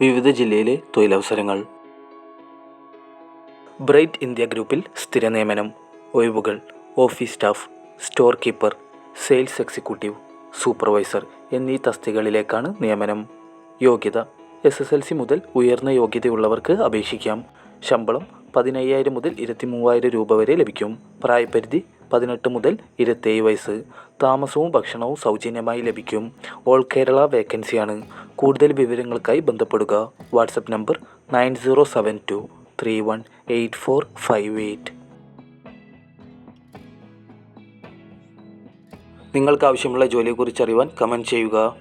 വിവിധ ജില്ലയിലെ തൊഴിലവസരങ്ങൾ. ബ്രൈറ്റ് ഇന്ത്യ ഗ്രൂപ്പിൽ സ്ഥിര നിയമനം ഒഴിവുകൾ office staff store keeper sales executive supervisor എന്നീ തസ്തികകളിലേക്കാണ് നിയമനം. യോഗ്യത എസ് എസ് എൽ സി മുതൽ ഉയർന്ന യോഗ്യതയുള്ളവർക്ക് അപേക്ഷിക്കാം. ശമ്പളം പതിനയ്യായിരം മുതൽ ഇരുപത്തി മൂവായിരം രൂപ വരെ ലഭിക്കും. പ്രായപരിധി പതിനെട്ട് മുതൽ ഇരുപത്തേഴ് വയസ്സ്. താമസവും ഭക്ഷണവും സൗജന്യമായി ലഭിക്കും. ഓൾ കേരള വേക്കൻസിയാണ് കൂടുതൽ വിവരങ്ങൾക്കായി ബന്ധപ്പെടുക. WhatsApp number nine zero seven two three one eight four five eight. നിങ്ങൾക്ക് ആവശ്യമുള്ള ജോലിയെക്കുറിച്ച് അറിയുവാൻ കമന്റ് ചെയ്യുക.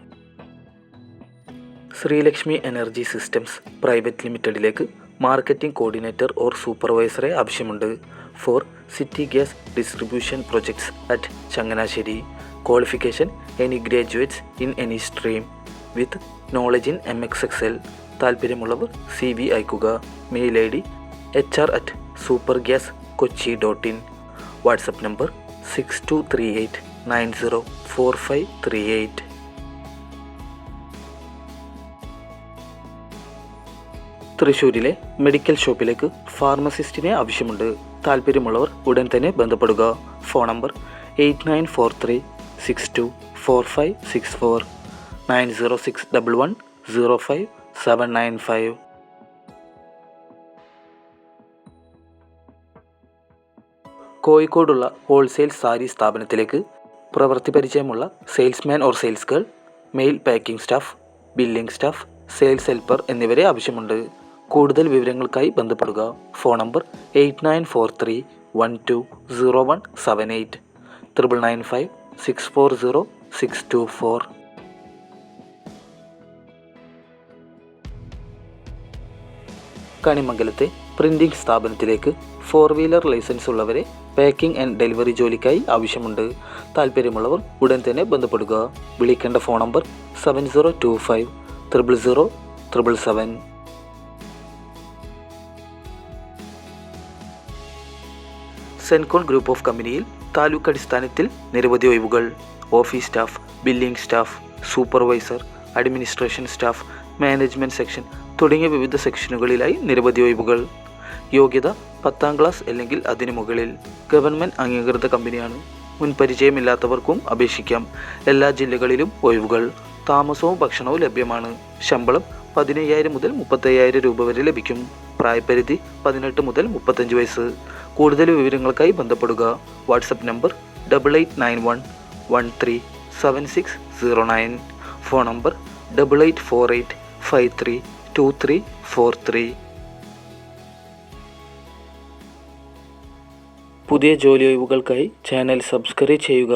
ശ്രീലക്ഷ്മി എനർജി സിസ്റ്റംസ് പ്രൈവറ്റ് ലിമിറ്റഡിലേക്ക് മാർക്കറ്റിംഗ് കോർഡിനേറ്റർ ഓർ സൂപ്പർവൈസറെ ആവശ്യമുണ്ട്. For city gas distribution projects at Changanassery. Qualification any graduates in any stream with knowledge in M S Excel താല്പര്യമുള്ളവർ C V അയക്കുക. Mail I D H R at super gas Kochi dot in. WhatsApp number six two three eight nine zero four five three eight തൃശ്ശൂരിലെ medical ഷോപ്പിലേക്ക് ഫാർമസിസ്റ്റിനെ ആവശ്യമുണ്ട്. താല്പര്യമുള്ളവർ ഉടൻ തന്നെ ബന്ധപ്പെടുക. Phone number eight nine four three six two four five six four nine zero six double one zero five seven nine five. കോഴിക്കോടുള്ള wholesale sari സ്ഥാപനത്തിലേക്ക് പ്രവൃത്തി പരിചയമുള്ള salesman or sales girl male packing staff billing staff sales helper എന്നിവരെ ആവശ്യമുണ്ട്. കൂടുതൽ വിവരങ്ങൾക്കായി ബന്ധപ്പെടുക. Phone number eight nine four three one two zero one seven eight. Triple nine five six four zero six two four കണിമംഗലത്തെ printing സ്ഥാപനത്തിലേക്ക് four wheeler licence ഉള്ളവരെ packing and delivery ജോലിക്കായി ആവശ്യമുണ്ട്. താല്പര്യമുള്ളവർ ഉടൻ തന്നെ ബന്ധപ്പെടുക. വിളിക്കേണ്ട phone number seven zero two five triple zero triple seven സെൻകോൺ group of കമ്പനിയിൽ താലൂക്ക് അടിസ്ഥാനത്തിൽ നിരവധി ഒഴിവുകൾ. Office staff billing staff supervisor administration staff management section തുടങ്ങിയ വിവിധ സെക്ഷനുകളിലായി നിരവധി ഒഴിവുകൾ. യോഗ്യത പത്താം ക്ലാസ് അല്ലെങ്കിൽ അതിനു മുകളിൽ. ഗവൺമെന്റ് അംഗീകൃത കമ്പനിയാണ്. മുൻപരിചയമില്ലാത്തവർക്കും അപേക്ഷിക്കാം. എല്ലാ ജില്ലകളിലും ഒഴിവുകൾ. താമസവും ഭക്ഷണവും ലഭ്യമാണ്. ശമ്പളം പതിനയ്യായിരം മുതൽ മുപ്പത്തയ്യായിരം രൂപ വരെ ലഭിക്കും. പ്രായപരിധി പതിനെട്ട് മുതൽ മുപ്പത്തഞ്ച് വയസ്സ്. കൂടുതൽ വിവരങ്ങൾക്കായി ബന്ധപ്പെടുക. WhatsApp number double eight nine one one three seven six zero nine phone number double eight four eight five three two three four three പുതിയ ജോലി ഒഴിവുകൾക്കായി ചാനൽ സബ്സ്ക്രൈബ് ചെയ്യുക.